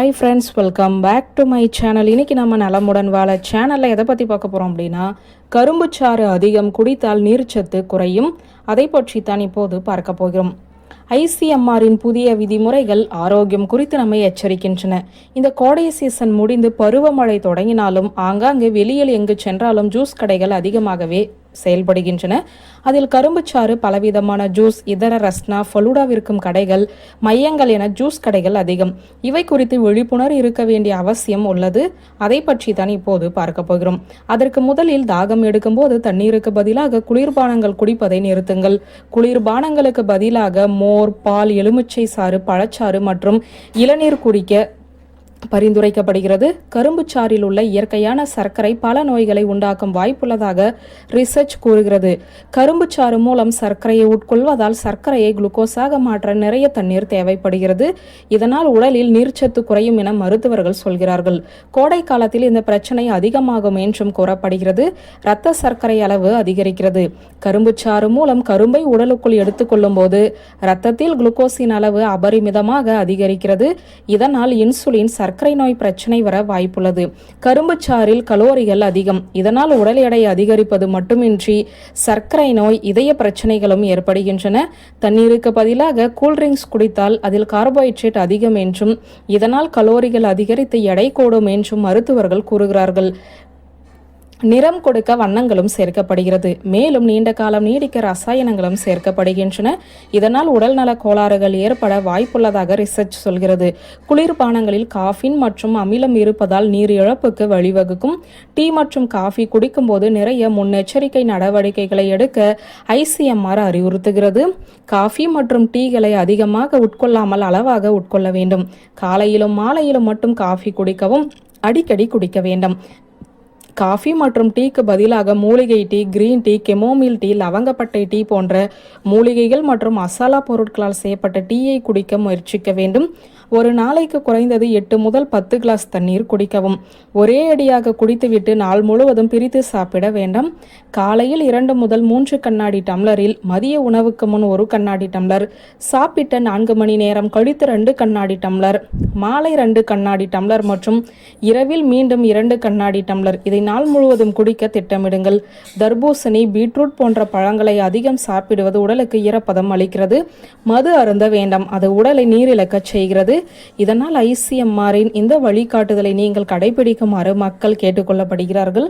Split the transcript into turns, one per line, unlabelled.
Hi friends welcome back to my channel இன்னைக்கு நம்ம நலமுடன் வாழ சேனலில் எதை பற்றி பார்க்க போகிறோம் அப்படின்னா கரும்புச்சாறு அதிகம் குடித்தால் நீர்ச்சத்து குறையும். அதை பற்றி தான் இப்போது பார்க்க போகிறோம். ஐசிஎம்ஆரின் புதிய விதிமுறைகள் ஆரோக்கியம் குறித்து நம்மை எச்சரிக்கின்றன. இந்த கோடை சீசன் முடிந்து பருவமழை தொடங்கினாலும் ஆங்காங்கே வெளியில் எங்கு சென்றாலும் ஜூஸ் கடைகள் அதிகமாகவே செயல்படுகின்றன. அதில் கரும்புச்சாறு பலவிதமான ஜூஸ் இதர ரஸ்னா ஃபலூடா விற்கும் கடைகள் மையங்கள் என ஜூஸ் கடைகள் அதிகம். இவை குறித்து விழிப்புணர்வு இருக்க வேண்டிய அவசியம் உள்ளது. அதை பற்றி தான் இப்போது பார்க்க போகிறோம். அதற்கு முதலில் தாகம் எடுக்கும்போது தண்ணீருக்கு பதிலாக குளிர்பானங்கள் குடிப்பதை நிறுத்துங்கள். குளிர்பானங்களுக்கு பதிலாக மோர் பால் எலுமிச்சை சாறு பழச்சாறு மற்றும் இளநீர் குடிக்க பரிந்துரைக்கப்படுகிறது. கரும்புச்சாறில் உள்ள இயற்கையான சர்க்கரை பல நோய்களை உண்டாக்கும் வாய்ப்புள்ளதாக ரிசர்ச் கூறுகிறது. கரும்புச்சாறு மூலம் சர்க்கரையை உட்கொள்வதால் சர்க்கரையை குளுக்கோஸாக மாற்ற நிறைய தண்ணீர் தேவைப்படுகிறது. இதனால் உடலில் நீர்ச்சத்து குறையும் என மருத்துவர்கள் சொல்கிறார்கள். கோடை காலத்தில் இந்த பிரச்சனை அதிகமாகும் என்றும் கூறப்படுகிறது. இரத்த சர்க்கரை அளவு அதிகரிக்கிறது. கரும்புச்சாறு மூலம் கரும்பை உடலுக்குள் எடுத்துக்கொள்ளும் போது இரத்தத்தில் குளுக்கோஸின் அளவு அபரிமிதமாக அதிகரிக்கிறது. இதனால் இன்சுலின் சர்க்கரை சர்க்கரை நோய் பிரச்சனை வர வாய்ப்புள்ளது. கரும்பு சாறில் கலோரிகள் அதிகம். இதனால் உடல் எடை அதிகரிப்பது மட்டுமின்றி சர்க்கரை நோய் இதய பிரச்சனைகளும் ஏற்படுகின்றன. தண்ணீருக்கு பதிலாக கூல்ட்ரிங்க்ஸ் குடித்தால் அதில் கார்போஹைட்ரேட் அதிகம் என்றும் இதனால் கலோரிகள் அதிகரித்து எடை கூடும் என்றும் மருத்துவர்கள் கூறுகிறார்கள். நிறம் கொடுக்க வண்ணங்களும் சேர்க்கப்படுகிறது. மேலும் நீண்ட காலம் நீடிக்க ரசாயனங்களும் சேர்க்கப்படுகின்றன. இதனால் உடல்நல கோளாறுகள் ஏற்பட வாய்ப்புள்ளதாக ரிசர்ச் சொல்கிறது. குளிர்பானங்களில் காஃபின் மற்றும் அமிலம் இருப்பதால் நீர் இழப்புக்கு வழிவகுக்கும். டீ மற்றும் காஃபி குடிக்கும்போது நிறைய முன்னெச்சரிக்கை நடவடிக்கைகளை எடுக்க ஐசிஎம்ஆர் அறிவுறுத்துகிறது. காஃபி மற்றும் டீகளை அதிகமாக உட்கொள்ளாமல் அளவாக உட்கொள்ள வேண்டும். காலையிலும் மாலையிலும் மட்டும் காஃபி குடிக்கவும் அடிக்கடி குடிக்க வேண்டும். காஃபி மற்றும் டீக்கு பதிலாக மூலிகை tea green tea chamomile tea லவங்கப்பட்டை tea போன்ற மூலிகைகள் மற்றும் மசாலா பொருட்களால் செய்யப்பட்ட டீயை குடிக்க முயற்சிக்க வேண்டும். ஒரு நாளைக்கு குறைந்தது எட்டு முதல் பத்து கிளாஸ் தண்ணீர் குடிக்கவும். ஒரே அடியாக குடித்துவிட்டு நாள் முழுவதும் பிரித்து சாப்பிட வேண்டாம். காலையில் இரண்டு முதல் மூன்று கண்ணாடி டம்ளரில் மதிய உணவுக்கு முன் ஒரு கண்ணாடி டம்ளர் சாப்பிட்ட நான்கு மணி நேரம் கழித்து ரெண்டு கண்ணாடி டம்ளர் மாலை ரெண்டு கண்ணாடி டம்ளர் மற்றும் இரவில் மீண்டும் இரண்டு கண்ணாடி டம்ளர். இதை நாள் முழுவதும் குடிக்க திட்டமிடுங்கள். தர்பூசணி பீட்ரூட் போன்ற பழங்களை அதிகம் சாப்பிடுவது உடலுக்கு ஈரப்பதம் அளிக்கிறது. மது அருந்த வேண்டாம். அது உடலை நீரிழக்கச் செய்கிறது. இதனால் ஐசிஎம்ஆரின் இந்த வழிகாட்டுதலை நீங்கள் கடைபிடிக்குமாறு மக்கள் கேட்டுக்கொள்ளப்படுகிறார்கள்.